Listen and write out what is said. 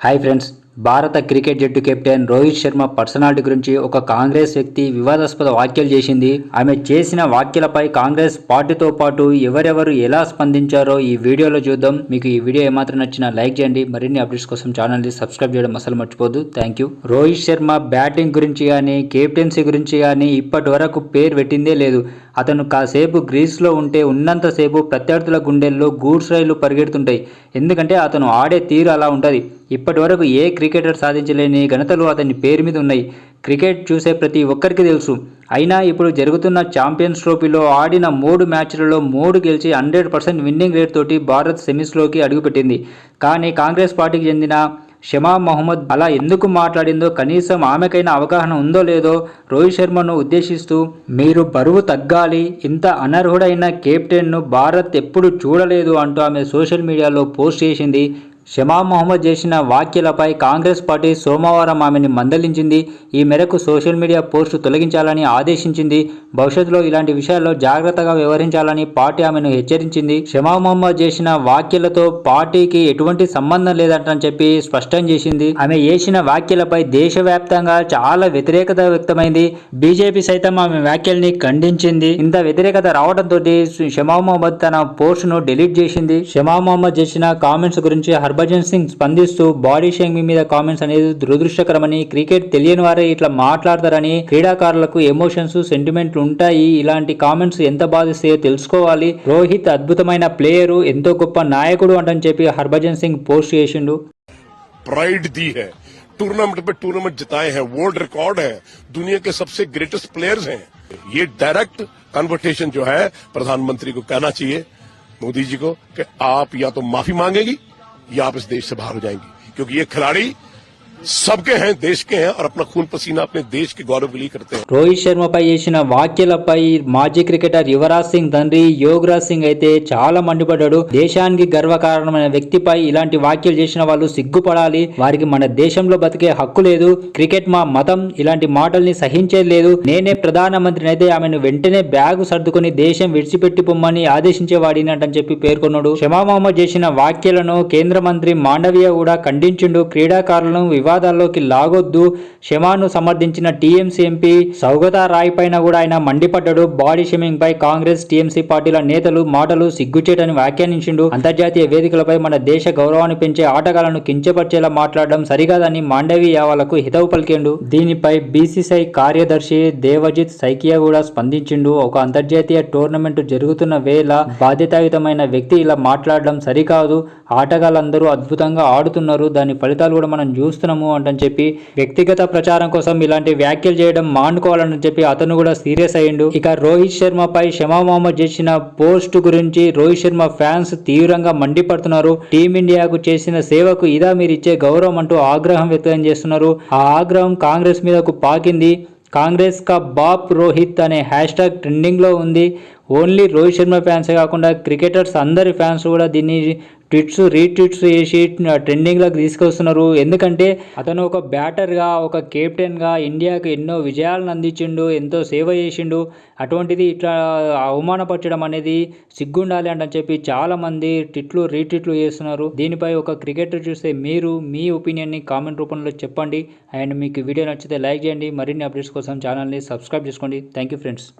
Hi friends భారత cricket జట్టు captain Rohit Sharma personality గురించి ఒక కాంగ్రెస్ వ్యక్తి వివాదాస్పద వ్యాఖ్యలు చేసింది. ఆమె చేసిన వ్యాఖ్యలపై కాంగ్రెస్ పార్టీతో పాటు ఎవరెవరు ఎలా స్పందించారో ఈ వీడియోలో చూద్దాం. మీకు ఈ వీడియో ఏమాత్రం నచ్చినా లైక్ చేయండి. మరిన్ని అప్డేట్స్ కోసం ఛానల్ని సబ్స్క్రైబ్ చేయడం అసలు మర్చిపోదు thank you Rohit Sharma batting గురించి కానీ కెప్టెన్సీ గురించి కానీ ఇప్పటి వరకు పేరు పెట్టిందే లేదు. అతను కాసేపు గ్రీస్లో ఉంటే ఉన్నంతసేపు ప్రత్యర్థుల గుండెల్లో గూడ్స్ రైళ్ళు పరిగెడుతుంటాయి. ఎందుకంటే అతను ఆడే తీరు అలా ఉంటుంది. ఇప్పటి వరకు ఏ క్రికెటర్ సాధించలేని ఘనతలు అతని పేరు మీద ఉన్నాయి. క్రికెట్ చూసే ప్రతి ఒక్కరికి తెలుసు. అయినా ఇప్పుడు జరుగుతున్న ఛాంపియన్స్ ట్రోఫీలో ఆడిన మూడు మ్యాచ్లలో మూడు గెలిచి హండ్రెడ్ పర్సెంట్ విన్నింగ్ రేట్ తోటి భారత్ సెమీస్లోకి అడుగుపెట్టింది. కానీ కాంగ్రెస్ పార్టీకి చెందిన షమా మహమ్మద్ అలా ఎందుకు మాట్లాడిందో కనీసం ఆమెకైనా అవగాహన ఉందో లేదో రోహిత్ శర్మను ఉద్దేశిస్తూ మీరు బరువు తగ్గాలి ఇంత అనర్హుడైన కెప్టెన్ను భారత్ ఎప్పుడు చూడలేదు అంటూ ఆమె సోషల్ మీడియాలో పోస్ట్ చేసింది షమా మొహమ్మద్ చేసిన వ్యాఖ్యలపై కాంగ్రెస్ పార్టీ సోమవారం ఆమెని మందలించింది. ఈ మేరకు సోషల్ మీడియా పోస్టు తొలగించాలని ఆదేశించింది. భవిష్యత్తులో ఇలాంటి విషయాల్లో జాగ్రత్తగా వ్యవహరించాలని పార్టీ ఆమెను హెచ్చరించింది. షమా మొహమ్మద్ చేసిన వ్యాఖ్యలతో పార్టీకి ఎటువంటి సంబంధం లేదంటని చెప్పి స్పష్టం చేసింది. ఆమె చేసిన వ్యాఖ్యలపై దేశవ్యాప్తంగా చాలా వ్యతిరేకత వ్యక్తమైంది. బీజేపీ సైతం ఆమె వ్యాఖ్యల్ని ఖండించింది. ఇంత వ్యతిరేకత రావడంతో షమా మొహమ్మద్ తన పోస్టును డిలీట్ చేసింది. షమా మొహమ్మద్ చేసిన కామెంట్స్ గురించి హర్భజన్ సింగ్ స్పందిస్తూ బాడీ షేమింగ్ మీద కామెంట్స్ అనేది దురదృష్టకరమని క్రికెట్ తెలియని వారే ఇట్లా మాట్లాడతారని క్రీడాకారులకు ఎమోషన్స్ సెంటిమెంట్లు ఉంటాయి ఇలాంటి కామెంట్స్ ఎంత బాధిస్తాయో తెలుసుకోవాలి రోహిత్ అద్భుతమైన ప్లేయరు ఎంతో గొప్ప నాయకుడు అంటని చెప్పి హర్భజన్ సింగ్ పోస్ట్ చేసిండు प्राइड दी है टूर्नामेंट पे टूर्नामेंट जिताए हैं वर्ल्ड रिकॉर्ड है दुनिया के सबसे ग्रेटेस्ट प्लेयर्स हैं ये डायरेक्ट कन्वर्टेशन जो है प्रधानमंत्री को कहना चाहिए मोदी जी को कि आप या तो माफी मांगेगी या आपस देश से बाहर हो जाएँगी। क्योंकि ये खिलाड़ी सबके हैं देश के हैं और अपना खून पसीना अपने देश के गौरव के लिए करते हैं రోహిత్ శర్మపై చేసిన వ్యాఖ్యలపై మాజీ క్రికెటర్ యువరాజ్ సింగ్ తండ్రి యోగరాజ్ సింగ్ అయితే చాలా మండిపడ్డాడు దేశానికి గర్వకారణమైన వ్యక్తిపై ఇలాంటి వ్యాఖ్యలు చేసిన వాళ్ళు సిగ్గుపడాలి వారికి మన దేశంలో బతికే హక్కు లేదు క్రికెట్ మా మతం ఇలాంటి మాటల్ని సహించేది లేదు నేనే ప్రధానమంత్రిని అయితే ఆమెను వెంటనే బ్యాగు సర్దుకొని దేశం విడిచిపెట్టి పొమ్మని ఆదేశించేవాడినని చెప్పి పేర్కొన్నాడు షమా మహమ్మద్ చేసిన వ్యాఖ్యలను కేంద్ర మంత్రి మాండవీయ కూడా ఖండించిండు క్రీడాకారులను వివాదాల్లోకి లాగొద్దు. షమాను సమర్థించిన టీఎంసీ ఎంపీ సౌగతా రాయ్ పైన కూడా ఆయన మండిపడ్డాడు. బాడీ షేమింగ్ పై కాంగ్రెస్ టీఎంసీ పార్టీల నేతలు మాటలు సిగ్గుచేటని వ్యాఖ్యానించిండు. అంతర్జాతీయ వేదికలపై మన దేశ గౌరవాన్ని పెంచే ఆటగాళ్ళను కించపరిచేలా మాట్లాడడం సరికాదని మాండవి యావాలకు హితవు పలికిండు. దీనిపై బీసీసీఐ కార్యదర్శి దేవజిత్ సైకియా కూడా స్పందించిండు. ఒక అంతర్జాతీయ టోర్నమెంట్ జరుగుతున్న వేళ బాధ్యతాయుతమైన వ్యక్తి ఇలా మాట్లాడడం సరికాదు. ఆటగాళ్ళందరూ అద్భుతంగా ఆడుతున్నారు. దాని ఫలితాలు కూడా మనం చూస్తున్నాము అంటని చెప్పి వ్యక్తిగత ప్రచారం కోసం ఇలాంటి వ్యాఖ్యలు చేయడం మానుకోవాలని చెప్పి అతను కూడా సీరియస్ అయ్యిండు. ఇక రోహిత్ శర్మపై షమా మహమ్మద్ చేసిన పోస్ట్ గురించి రోహిత్ శర్మ ఫ్యాన్స్ తీవ్రంగా మండిపడుతున్నారు. టీమిండియాకు చేసిన సేవకు ఇదా మీరు ఇచ్చే గౌరవం అంటూ ఆగ్రహం వ్యక్తం చేస్తున్నారు. ఆ ఆగ్రహం కాంగ్రెస్ మీదకు పాకింది. కాంగ్రెస్ కా బాప్ రోహిత్ అనే హ్యాష్ ట్యాగ్ ట్రెండింగ్లో ఉంది. ఓన్లీ రోహిత్ శర్మ ఫ్యాన్సే కాకుండా క్రికెటర్స్ అందరి ఫ్యాన్స్ కూడా దీన్ని ట్విట్స్ రీట్విట్స్ చేసి ట్రెండింగ్లోకి తీసుకొస్తున్నారు. ఎందుకంటే అతను ఒక బ్యాటర్గా ఒక కెప్టెన్గా ఇండియాకు ఎన్నో విజయాలను అందించిండు ఎంతో సేవ చేసిండు. అటువంటిది ఇట్లా అవమానపరచడం అనేది సిగ్గుండాలి అని చెప్పి చాలామంది ట్విట్లు రీట్విట్లు చేస్తున్నారు. దీనిపై ఒక క్రికెటర్ చూస్తే మీరు మీ ఒపీనియన్ని కామెంట్ రూపంలో చెప్పండి. అండ్ మీకు వీడియో నచ్చితే లైక్ చేయండి. మరిన్ని అప్డేట్స్ కోసం ఛానల్ని సబ్స్క్రైబ్ చేసుకోండి. Thank you friends.